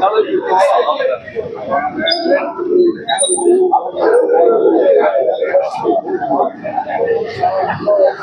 Kamera.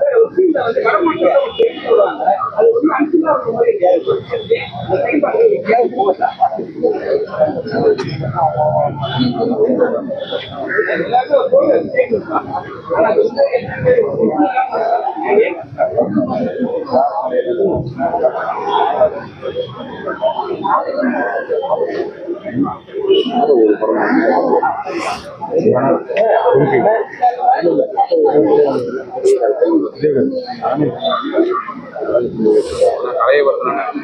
Pero, ¿qué ஒரு படம். கலையை பார்த்தோன்னா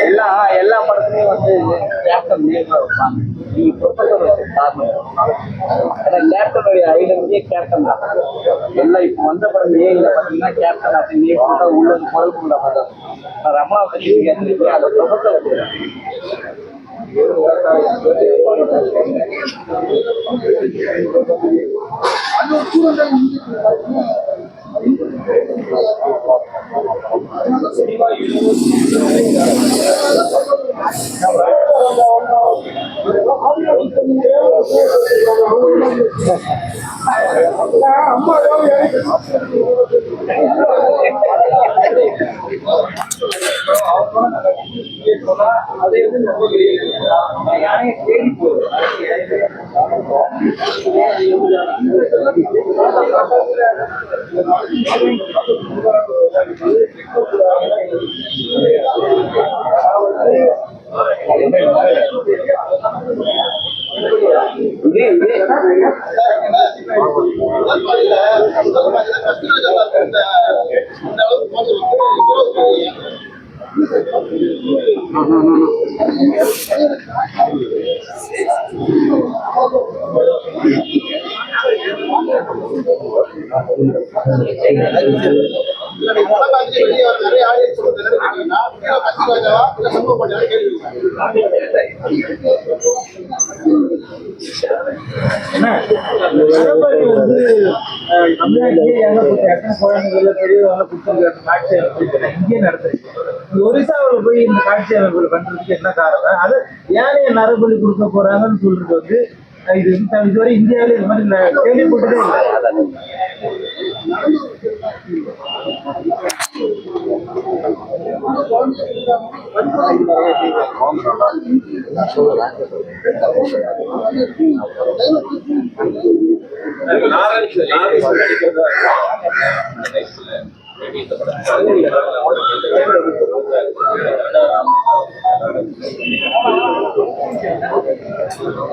எல்லா எல்லா படத்துலயும் வந்து கேப்டன் நேர்ல வைப்பாங்க நீங்க ப்ரொஃபசர் வச்சு காரணம் ஏன்னா கேப்டனுடைய ஐடென்டிட்டியே கேப்டன் தான். எல்லாம் இப்போ வந்த படம் ஏல பார்த்தீங்கன்னா கேப்டன் அப்படி நேர் கூட உள்ளது குழப்பம் படம். ரமணா அம்மா யானையை தேடி இதே இதே நிறைய ஆடியன்ஸ் கேள்வி என்ன? நரபலி வந்து அஹ், தமிழ்நாட்டிலே எத்தனை குழந்தைகள பெரியவங்கள கொடுத்துருக்க இங்கே நடத்துறீங்க ஒரிசாவில் போய் இந்த காட்சி அமைப்புகள் பண்றதுக்கு என்ன காரணம்? அது ஏழைய நரபலி கொடுக்க போறாங்கன்னு சொல்றது வந்து இது இதுவரை இந்தியாவில இது மாதிரி கேள்விப்பட்டதே இல்லை.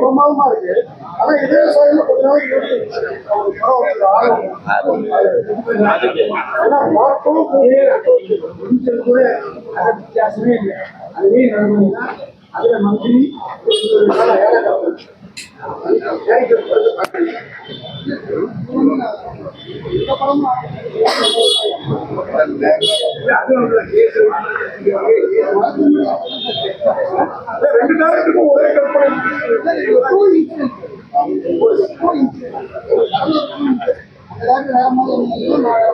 பிரமாதமா இருக்கு ஆனா இதே சைடுல வித்தியாசமே இல்லை அதுவே நடந்ததுன்னா அதுல மந்திரி ஏழை ரெண்டு நேரத்துக்கும் ஒரே கற்பனை கன்ஃபார்ம்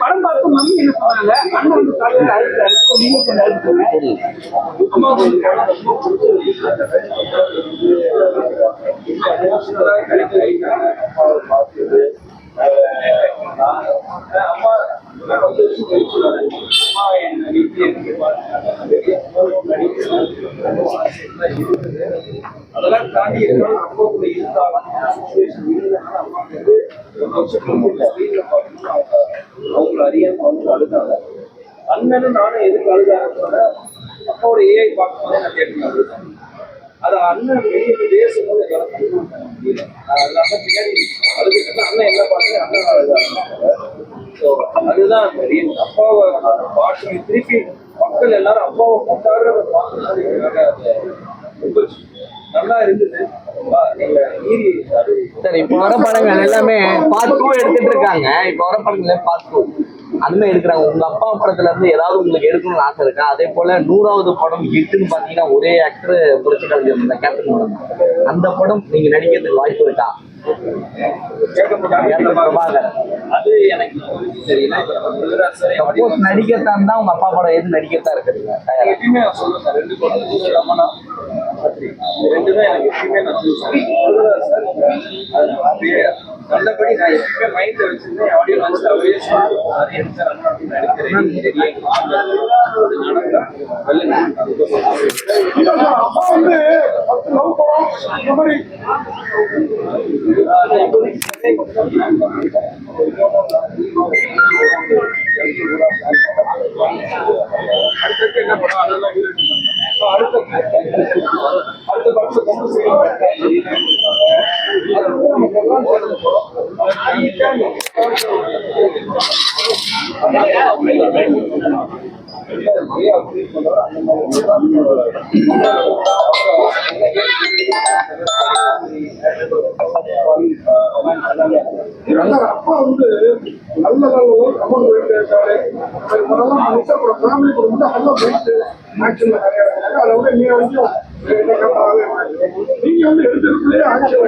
படம் பார்க்கும் மம்மி என்ன சொன்னாங்க? அண்ணன் வந்து தலையில அழுத்து அழுத்து நீங்க கொஞ்சம் அழுத்துங்க. அம்மா கொஞ்சம் அதெல்லாம் தாண்டி இருந்தாலும் அப்பா இருந்தாலும் சுச்சுவேஷன் அம்மா வந்து அறியாம அவங்க அழுதாங்க அண்ணனும் நானும் எதுக்கு அழுதாங்க அப்பாவோட ஏஐ பார்க்கும்போது நான் கேட்டு அது அண்ணன் வெளியே பேசும் போது என்னால பண்ண முடியல பின்னாடி அண்ணன் என்ன பார்த்தேன் அண்ணன் அழுதாங்க ஸோ அதுதான் பெரிய அப்பாவை அந்த பாட்டு திருப்பி மக்கள் எல்லாரும் அப்பாவை கொண்டாடுறத பார்க்கும்போது அது ரொம்ப நல்லா இருந்தது. வா, நீங்க சார் இப்போ வர படங்கள் எல்லாமே பார்ட் டூ எடுத்துட்டு இருக்காங்க. இப்போ வர படங்கள் பார்ட் டூ அதுமே எடுக்கிறாங்க உங்க அப்பா படத்துல இருந்து ஏதாவது உங்களுக்கு எடுக்கணும்னு ஆசை இருக்கா? அதே போல நூறாவது படம் ஹிட்னு பாத்தீங்கன்னா ஒரே ஆக்டர் புரட்சி கலைஞர் கேப்டன் படம் அந்த படம் நீங்க நடிக்கிறதுக்கு வாய்ப்பு இருக்கா? அது எனக்கு தெரியல. நடிக்கத்தான் தான் உங்க அப்பா படம் எது நடிக்கத்தான் இருக்குதுங்க? எப்பயுமே சார் ரெண்டு படம் ரமணா. ரெண்டுமே எனக்கு எப்பயுமே நான் நல்லபடி நான் எப்பயுமே மைண்ட்ல வச்சிருந்தேன் ஆடியோ நிறைய சார் அண்ணா அப்படின்னு வெளில அப்பா வந்து பத்து லவ் படம் இந்த மாதிரி அடுத்தது என்ன படம் அதெல்லாம். அடுத்த அடுத்த படத்தை கொண்டு அந்த அப்பா வந்து நல்ல நல்ல அமௌண்ட் போயிட்டு இருக்காரு. அது முதல்ல மனுஷன் அப்புறம் ஃபேமிலி கூட வந்து நல்லா போயிட்டு ஆக்ஷன்ல நிறைய அதை விட நீ வரைக்கும் நீங்க வந்து எடுத்துருக்குள்ளே ஆக்ஷன்